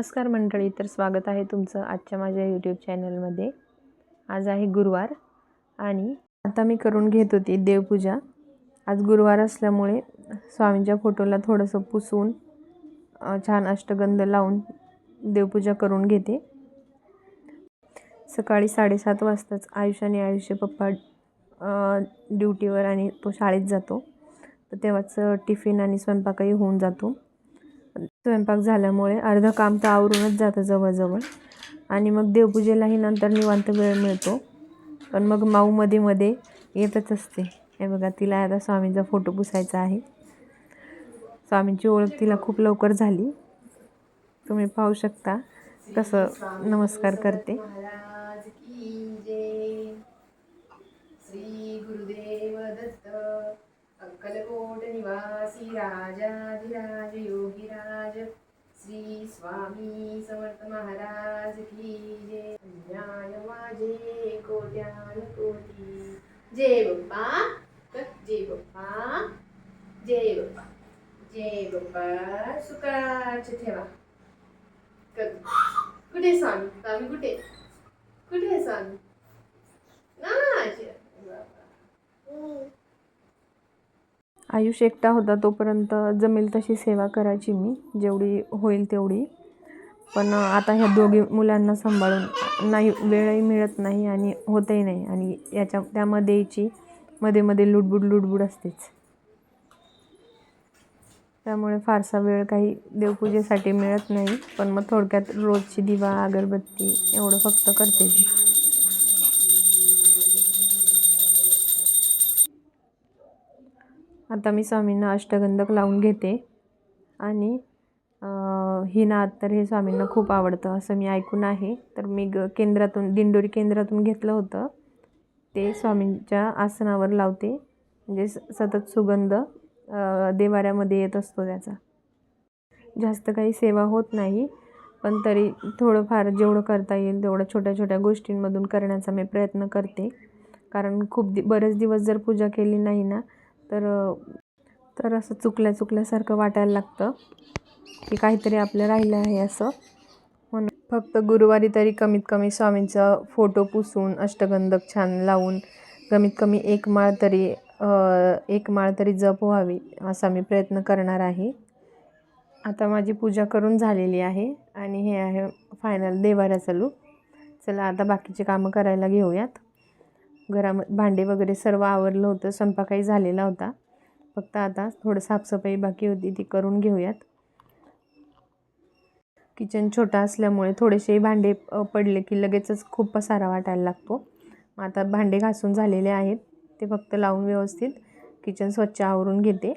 नमस्कार मंडळी तर स्वागत आहे तुमचं आजच्या माझ्या यूट्यूब चॅनलमध्ये आज आहे गुरुवार आणि आता मी करून घेत होती देवपूजा. आज गुरुवार असल्यामुळे स्वामींच्या फोटोला थोडंसं पुसून छान अष्टगंध लावून देवपूजा करून घेते. सकाळी साडेसात वाजताच आयुष आणि आयुष्य पप्पा ड्युटीवर आणि तो शाळेत जातो. तर तेव्हाच टिफिन आणि स्वयंपाकही होऊन जातो. स्वयंपाक झाल्यामुळे अर्धं काम तर आवरूनच जातं जवळजवळ. आणि मग देवपूजेलाही नंतर निवांत वेळ मिळतो. पण मग माऊ मध्ये मध्ये येतच असते. हे बघा तिला आता स्वामींचा फोटो पुसायचा आहे. स्वामींची ओळख तिला खूप लवकर झाली. तुम्ही पाहू शकता कसं नमस्कार करते. माझे कोट्यान कोटी जय बाप्पा जय बाप्पा जय बाप्पा जय बाप्पा सुखाचे ठेवा कुठे स्वामी स्वामी कुठे कुठे स्वामी आयुष एकटा होता तोपर्यंत जमेल तशी सेवा करायची मी जेवढी होईल तेवढी. पण आता ह्या दोघी मुलांना सांभाळून नाही वेळही मिळत नाही आणि होतही नाही आणि याच्या त्यामध्येची मध्ये मध्ये लुडबुड लुडबुड असतेच. त्यामुळे फारसा वेळ काही देवपूजेसाठी मिळत नाही पण मग थोडक्यात रोजची दिवा अगरबत्ती एवढं फक्त करते आता मी स्वामींना अष्टगंधक लावून घेते आणि ही नाद तर हे स्वामींना खूप आवडतं असं मी ऐकून आहे. तर मी ग केंद्रातून दिंडोरी केंद्रातून घेतलं होतं. ते स्वामींच्या आसनावर लावते. म्हणजे स सतत सुगंध देवाऱ्यामध्ये येत असतो त्याचा. जास्त काही सेवा होत नाही पण तरी थोडंफार जेवढं करता येईल तेवढं छोट्या छोट्या गोष्टींमधून करण्याचा मी प्रयत्न करते. कारण खूप दि बरेच दिवस जर पूजा केली नाही ना तर तर असं चुकल्या चुकल्यासारखं वाटायला लागतं. की काहीतरी आपलं राहिलं आहे असं. म्हणून फक्त गुरुवारी तरी कमीत कमी स्वामींचा फोटो पुसून अष्टगंधक छान लावून कमीत कमी एक माळ तरी एक माळ तरी जप व्हावी असा मी प्रयत्न करणार आहे. आता माझी पूजा करून झालेली आहे आणि हे आहे फायनल देवाऱ्याचा लूक चला आता बाकीचे कामं करायला घेऊयात. घरामध्ये भांडे वगैरे सर्व आवरलं होतं स्वयंपाकही झालेला होता. फक्त आता थोडं साफसफाई बाकी होती ती करून घेऊयात. किचन छोटा असल्यामुळे थोडेसे भांडे पडले की लगेचच खूप पसारा वाटायला लागतो. मग आता भांडे घासून झालेले आहेत. ते फक्त लावून व्यवस्थित किचन स्वच्छ आवरून घेते.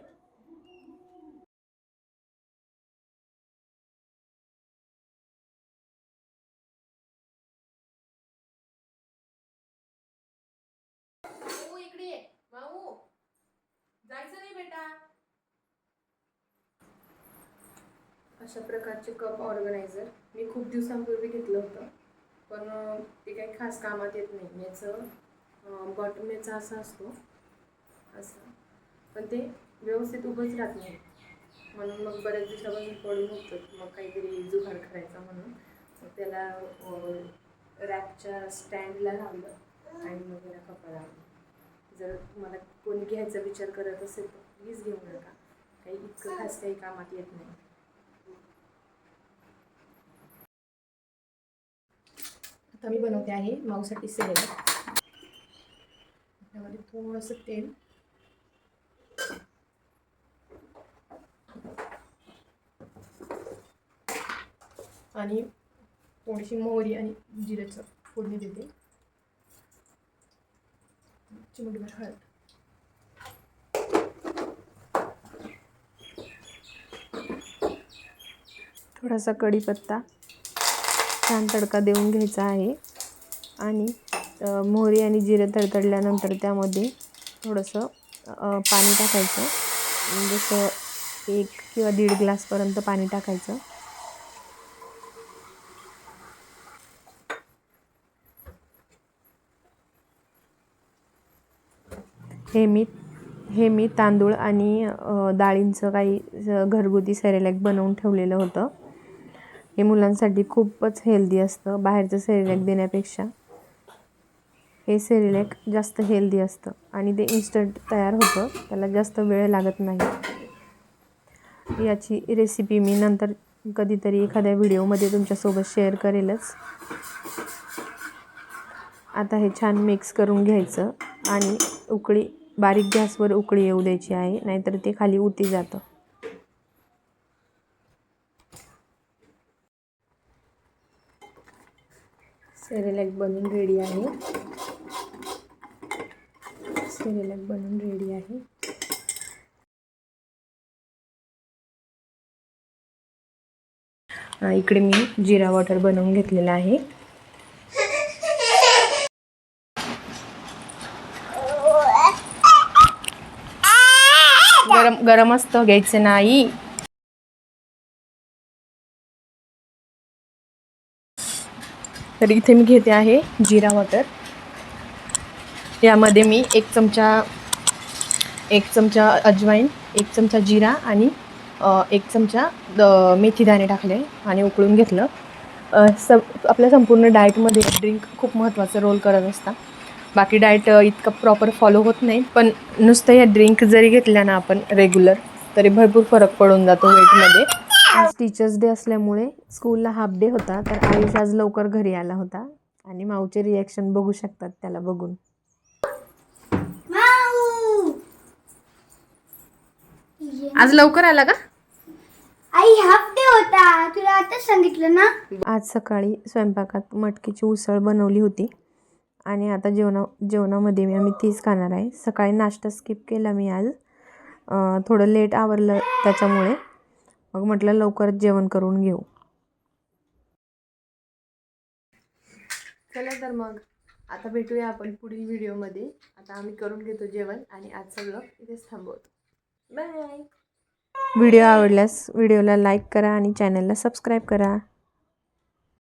जायचं नाही बेटा. अशा प्रकारचे कप ऑर्गनायझर मी खूप दिवसांपूर्वी घेतलं होतं. पण ते काही खास कामात येत नाही. याचं बॉटम याचा असा असतो. असं. पण ते व्यवस्थित उभंच राहत नाही. म्हणून मग बऱ्याच दिवसापासून पडून होतं. मग काहीतरी जुगाड करायचा म्हणून. मग त्याला रॅपच्या स्टँडला लावलं आणि मग त्याला कपडा लावलं. जर तुम्हाला कोणी घ्यायचा विचार करत असेल तर प्लीज घेऊ नका. काही इतकं खास काही कामात येत नाही. आता मी बनवते आहे माऊसाठी सेल त्यामध्ये थोडंसं तेल. आणि थोडीशी मोहरी आणि जिऱ्याचं फोडणी देते. चिमटभर हळद. थोडासा कढीपत्ता. छान तडका देऊन घ्यायचा आहे. आणि मोहरी आणि जिरं तडतडल्यानंतर त्यामध्ये थोडंसं पाणी टाकायचं. जसं एक किंवा दीड ग्लासपर्यंत पाणी टाकायचं. हे मी हे मी तांदूळ आणि डाळींचं काही घरगुती सेरेलॅक बनवून ठेवलेलं होतं. हे मुलांसाठी खूपच हेल्दी असतं बाहेरचं सेरिलॅक देण्यापेक्षा. हे सेरिलॅक जास्त हेल्दी असतं आणि ते इन्स्टंट तयार होतं त्याला जास्त वेळ लागत नाही. याची रेसिपी मी नंतर कधीतरी एखाद्या व्हिडिओमध्ये तुमच्यासोबत शेअर करेलच. आता हे छान मिक्स करून घ्यायचं आणि उकळी बारीक गॅसवर उकळी येऊ द्यायची आहे नाहीतर ते खाली उती जातं. सेरेलॅक बनून रेडी आहे. सेरेलॅक बनून रेडी आहे. इकडे मी जिरा वॉटर बनवून घेतलेला आहे. गरम गरम असतं घ्यायचं नाही. तर इथे मी घेते आहे जिरा वॉटर यामध्ये मी एक चमचा एक चमचा अजवाईन एक चमचा जिरा आणि एक चमचा द मेथी दाणे टाकले आणि उकळून घेतलं. स आपल्या संपूर्ण डाएटमध्ये ड्रिंक खूप महत्त्वाचा रोल करत असता. बाकी डाएट इतकं प्रॉपर फॉलो होत नाही पण नुसतं या ड्रिंक जरी घेतल्या ना आपण रेग्युलर तरी भरपूर फरक पडून जातो वेटमध्ये आज टीचर्स डे असल्यामुळे स्कूलला हाफ डे होता तर आयुष आज लवकर घरी आला होता. आणि माऊचे रिॲक्शन बघू शकतात त्याला बघून. आज लवकर आला का? आई हाफ डे होता. तुला आताच सांगितलं ना? आज सकाळी स्वयंपाकात मटकीची उसळ बनवली होती. आणि आता जेवणा जेवणामध्ये मी आम्ही तीच खाणार आहे. सकाळी नाश्ता स्किप केला मी आज. थोडं लेट आवरलं त्याच्यामुळे. मग म्हटलं लवकरच जेवण करून घेऊ. चला तर मग आता भेटूया आपण पुढील व्हिडिओमध्ये. आता आम्ही करून घेतो जेवण आणि आजचं ब्लॉग इथेच थांबवतो. बाय व्हिडिओ आवडल्यास व्हिडिओला लाईक करा आणि चॅनलला सबस्क्राईब करा.